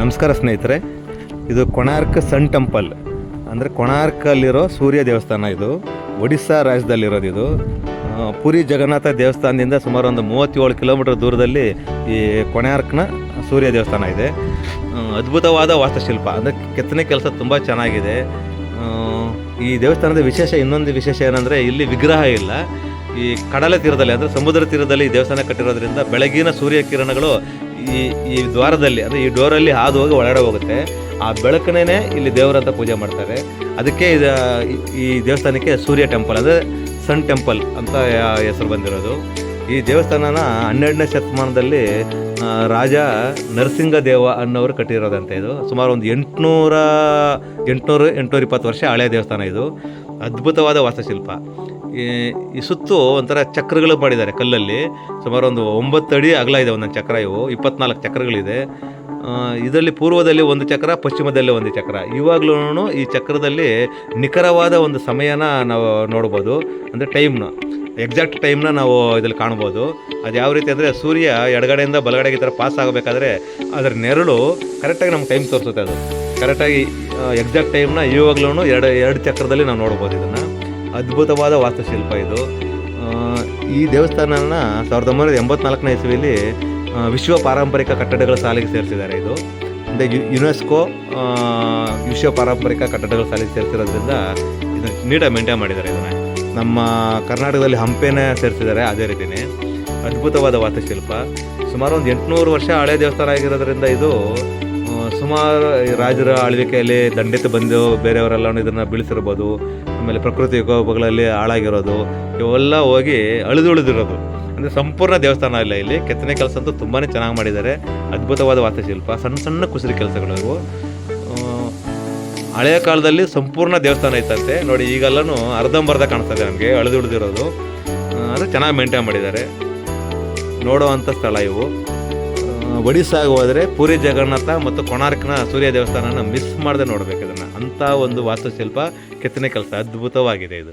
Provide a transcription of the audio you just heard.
ನಮಸ್ಕಾರ ಸ್ನೇಹಿತರೆ, ಇದು ಕೊಣಾರ್ಕ್ ಸನ್ ಟೆಂಪಲ್. ಅಂದರೆ ಕೊಣಾರ್ಕಲ್ಲಿರೋ ಸೂರ್ಯ ದೇವಸ್ಥಾನ ಇದು. ಒಡಿಸ್ಸಾ ರಾಜ್ಯದಲ್ಲಿರೋದು ಇದು. ಪುರಿ ಜಗನ್ನಾಥ ದೇವಸ್ಥಾನದಿಂದ ಸುಮಾರು ಒಂದು ಮೂವತ್ತೇಳು ಕಿಲೋಮೀಟರ್ ದೂರದಲ್ಲಿ ಈ ಕೊಣಾರ್ಕ್ನ ಸೂರ್ಯ ದೇವಸ್ಥಾನ ಇದೆ. ಅದ್ಭುತವಾದ ವಾಸ್ತುಶಿಲ್ಪ. ಅಂದರೆ ಕೆತ್ತನೆ ಕೆಲಸ ತುಂಬ ಚೆನ್ನಾಗಿದೆ. ಈ ದೇವಸ್ಥಾನದ ವಿಶೇಷ ಇನ್ನೊಂದು ವಿಶೇಷ ಏನಂದರೆ ಇಲ್ಲಿ ವಿಗ್ರಹ ಇಲ್ಲ. ಈ ಕಡಲ ತೀರದಲ್ಲಿ ಅಂದರೆ ಸಮುದ್ರ ತೀರದಲ್ಲಿ ಈ ದೇವಸ್ಥಾನ ಕಟ್ಟಿರೋದ್ರಿಂದ ಬೆಳಗಿನ ಸೂರ್ಯ ಕಿರಣಗಳು ಈ ಈ ದ್ವಾರದಲ್ಲಿ, ಅಂದರೆ ಈ ಡೋರಲ್ಲಿ ಹಾದು ಹೋಗಿ ಒಳಗಡೆ ಹೋಗುತ್ತೆ. ಆ ಬೆಳಕನೇ ಇಲ್ಲಿ ದೇವರಂತ ಪೂಜೆ ಮಾಡ್ತಾರೆ. ಅದಕ್ಕೆ ಇದು, ಈ- ದೇವಸ್ಥಾನಕ್ಕೆ ಸೂರ್ಯ ಟೆಂಪಲ್ ಅಂದರೆ ಸನ್ ಟೆಂಪಲ್ ಅಂತ ಹೆಸರು ಬಂದಿರೋದು. ಈ ದೇವಸ್ಥಾನನ ಹನ್ನೆರಡನೇ ಶತಮಾನದಲ್ಲಿ ರಾಜ ನರಸಿಂಗ ದೇವ ಅನ್ನೋರು ಕಟ್ಟಿರೋದಂತೆ ಇದು. ಸುಮಾರು ಒಂದು ಎಂಟುನೂರ, ಎಂಟುನೂರು, ಎಂಟುನೂರ ಇಪ್ಪತ್ತು ವರ್ಷ ಹಳೆಯ ದೇವಸ್ಥಾನ ಇದು. ಅದ್ಭುತವಾದ ವಾಸ್ತುಶಿಲ್ಪ. ಈ ಸುತ್ತು ಒಂಥರ ಚಕ್ರಗಳು ಮಾಡಿದ್ದಾರೆ ಕಲ್ಲಲ್ಲಿ. ಸುಮಾರು ಒಂದು ಒಂಬತ್ತು ಅಡಿ ಅಗಲ ಇದೆ ಒಂದೊಂದು ಚಕ್ರ ಇವು. ಇಪ್ಪತ್ನಾಲ್ಕು ಚಕ್ರಗಳಿದೆ. ಇದರಲ್ಲಿ ಪೂರ್ವದಲ್ಲಿ ಒಂದು ಚಕ್ರ, ಪಶ್ಚಿಮದಲ್ಲಿ ಒಂದು ಚಕ್ರ. ಇವಾಗಲೂ ಈ ಚಕ್ರದಲ್ಲಿ ನಿಖರವಾದ ಒಂದು ಸಮಯನ ನಾವು ನೋಡ್ಬೋದು. ಅಂದರೆ ಟೈಮ್ನ, ಎಕ್ಸಾಕ್ಟ್ ಟೈಮ್ನ ನಾವು ಇದರಲ್ಲಿ ಕಾಣ್ಬೋದು. ಅದು ಯಾವ ರೀತಿ ಅಂದರೆ ಸೂರ್ಯ ಎಡಗಡೆಯಿಂದ ಬಲಗಡೆಗೆ ಈ ಥರ ಪಾಸ್ ಆಗಬೇಕಾದ್ರೆ ಅದರ ನೆರಳು ಕರೆಕ್ಟಾಗಿ ನಮ್ಗೆ ಟೈಮ್ ತೋರಿಸುತ್ತೆ ಅದು. ಕರೆಕ್ಟಾಗಿ ಎಕ್ಸಾಕ್ಟ್ ಟೈಮ್ನ ಇವಾಗಲೂ ಎರಡು ಎರಡು ಚಕ್ರದಲ್ಲಿ ನಾವು ನೋಡ್ಬೋದು ಇದನ್ನು. ಅದ್ಭುತವಾದ ವಾಸ್ತುಶಿಲ್ಪ ಇದು. ಈ ದೇವಸ್ಥಾನನ ಸಾವಿರದ ಒಂಬೈನೂರ ಎಂಬತ್ನಾಲ್ಕನೇ ಇಸ್ವಿಯಲ್ಲಿ ವಿಶ್ವ ಪಾರಂಪರಿಕ ಕಟ್ಟಡಗಳ ಸಾಲಿಗೆ ಸೇರಿಸಿದ್ದಾರೆ ಇದು. ಅಂದರೆ ಯುನೆಸ್ಕೋ ವಿಶ್ವ ಪಾರಂಪರಿಕ ಕಟ್ಟಡಗಳ ಸಾಲಿಗೆ ಸೇರಿಸಿರೋದ್ರಿಂದ ಇದನ್ನು ನೀಟಾಗಿ ಮೇಂಟೈನ್ ಮಾಡಿದ್ದಾರೆ ಇದನ್ನು. ನಮ್ಮ ಕರ್ನಾಟಕದಲ್ಲಿ ಹಂಪೆನೇ ಸೇರಿಸಿದ್ದಾರೆ ಅದೇ ರೀತಿಯೇ ಅದ್ಭುತವಾದ ವಾಸ್ತುಶಿಲ್ಪ. ಸುಮಾರು ಒಂದು ಎಂಟುನೂರು ವರ್ಷ ಹಳೆ ದೇವಸ್ಥಾನ ಆಗಿರೋದ್ರಿಂದ ಇದು ಸುಮಾರು ರಾಜರ ಆಳ್ವಿಕೆಯಲ್ಲಿ ದಂಡೆತ್ತು ಬಂದು ಬೇರೆಯವರೆಲ್ಲ ಇದನ್ನು ಬೀಳಿಸಿರ್ಬೋದು, ಆಮೇಲೆ ಪ್ರಕೃತಿ ವಿಕೋಪಗಳಲ್ಲಿ ಹಾಳಾಗಿರೋದು, ಇವೆಲ್ಲ ಹೋಗಿ ಅಳಿದು ಉಳಿದಿರೋದು ಅಂದರೆ ಸಂಪೂರ್ಣ ದೇವಸ್ಥಾನ ಇಲ್ಲ ಇಲ್ಲಿ. ಕೆತ್ತನೆ ಕೆಲಸ ಅಂತೂ ತುಂಬಾ ಚೆನ್ನಾಗಿ ಮಾಡಿದ್ದಾರೆ. ಅದ್ಭುತವಾದ ವಾಸ್ತುಶಿಲ್ಪ. ಸಣ್ಣ ಸಣ್ಣ ಕುಸಿರಿ ಕೆಲಸಗಳು ಇವು ಹಳೆಯ ಕಾಲದಲ್ಲಿ ಸಂಪೂರ್ಣ ದೇವಸ್ಥಾನ ಇತ್ತಂತೆ. ನೋಡಿ, ಈಗೆಲ್ಲನೂ ಅರ್ಧಂಬರ್ಧ ಕಾಣಿಸ್ತದೆ ನಮಗೆ ಅಳಿದು ಉಳಿದಿರೋದು ಅದು ಚೆನ್ನಾಗಿ ಮೇಂಟೈನ್ ಮಾಡಿದ್ದಾರೆ. ನೋಡುವಂಥ ಸ್ಥಳ ಇವು. ಒಡಿಸಾಗ ಹೋದರೆ ಪುರಿ ಜಗನ್ನಾಥ ಮತ್ತು ಕೊಣಾರ್ಕ್ನ ಸೂರ್ಯ ದೇವಸ್ಥಾನನ ಮಿಸ್ ಮಾಡದೆ ನೋಡಬೇಕು ಇದನ್ನು. ಅಂಥ ಒಂದು ವಾಸ್ತುಶಿಲ್ಪ ಕೆತ್ತನೆ ಕೆಲಸ ಅದ್ಭುತವಾಗಿದೆ ಇದು.